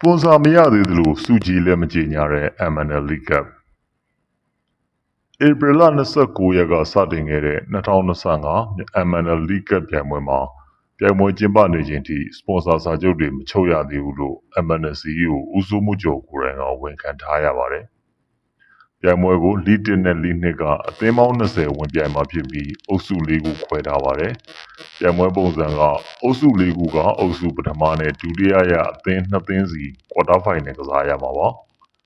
ပွန်ဆာမရသေးသလိုစုကြည်လည်းမကြေညာတဲ့ MNL League Cup ဧပြီလ29ရက်ကစတင်ခဲ့တဲ့2025 MNL League Cup ပြိုင်ပွဲမှာပြိုင်ပွဲကျင်းပနေခြင်းထိစပွန်ဆာစာချုပ်တွေမချုပ်ရသေးဘူးလို့ MNL CEO ဦးစိုးမှုကျော်ကိုယ်တိုင်ကဝန်ခံထားရပါတယ်။ပြိုင်ပွဲကို League 1နဲ့ League 2ကအသင်းပေါင်း20ဝင်ပြိုင်မှာဖြစ်ပြီးအုပ်စု၄ခုခွဲထားပါတယ်။ ပြိုင်ပွဲပုံစံကအုပ်စု၄ခုကအုပ်စုပထမနဲ့ဒုတိယရအသင်း2သင်းစီ quarter final ကစားရမှာပါ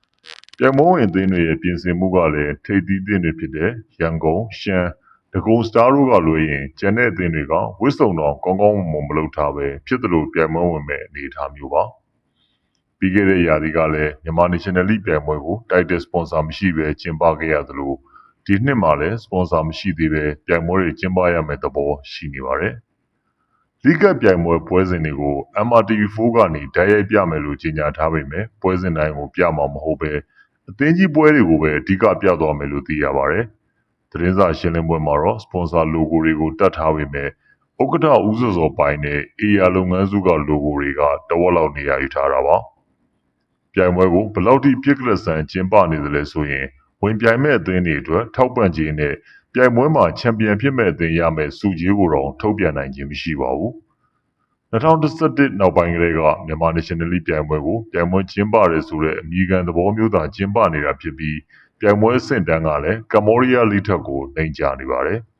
။ပြိုင်ပွဲဝင်အသင်းတွေရဲ့ပြင်ဆင်မှုကလည်းထိပ်သီးအသင်းတွေဖြစ်တဲ့ရန်ကုန်၊ရှမ်း၊ဒဂုံစတားတို့ကလွှဲရင်ကျန်တဲ့အသင်းတွေကဝစ်စုံတော့ကောင်းကောင်းမွန်မွန်မလုပ်ထားပဲဖြစ်တယ်လို့ပြိုင်ပွဲဝင်မဲ့အနေအထားမျိုးပါ။ပြီးခဲ့တဲ့ရာသီကလည်းမြန်မာ National League ပြိုင်ပွဲကို title sponsor မရှိဘဲကျင်းပခဲ့ရသလို ဒီနှစ်မှာလည်း sponsor မရှိသေးဘဲ ပြိုင်ပွဲတွေ ကျင်းပရမယ့်သဘော ရှိနေပါတယ်။ League Cup ပြိုင်ပွဲ ပွဲစဉ်တွေကို MRTV4 ကနေဓာတ်ရိုက်ပြမယ်လို့ ကြေညာထားပေမဲ့ပွဲစဉ်တိုင်းကို ပြမှာမဟုတ်ဘဲ အသင်းကြီးပွဲတွေကိုပဲ အဓိကပြသွားမယ်လို့ သိရပါတယ်။သတင်းစာရှင်းလင်းပွဲမှာတော့ sponsor logo တွေကိုတတ်ထားပေမဲ့ဥက္ကဋ္ဌ ဦးစောစောပိုင်နဲ့ AR လုပ်ငန်းစုက logo တွေက တဝက်လောက် နေရာယူထားတာပါ။ပြိုင်ပွဲကို ဘယ်လောက်ထိ ပြစ်ကလဆန် ကျင်းပနေသလဲဆိုရင် ဝင်ပြိုင်မဲ့အသင်းတွေအတွက်ထောက်ပံ့ခြင်းနဲ့ပြိုင်ပွဲမှာချန်ပီယံဖြစ်မဲ့အသင်းရမယ်စုကြီးကိုတော့ထုတ်ပြန်နိုင်ခြင်းမရှိပါဘူး။2011နောက်ပိုင်းကလေးကမြန်မာ National League ပြိုင်ပွဲကိုပြိုင်ပွဲကျင်းပရဲဆိုတဲ့အမည်ခံသဘောမျိုးသာကျင်းပနေတာဖြစ်ပြီးပြိုင်ပွဲအဆင့်တန်းကလည်းကမ္ဘောဒီးယားလိထက်ကိုနှိမ်ကျနေပါတယ်။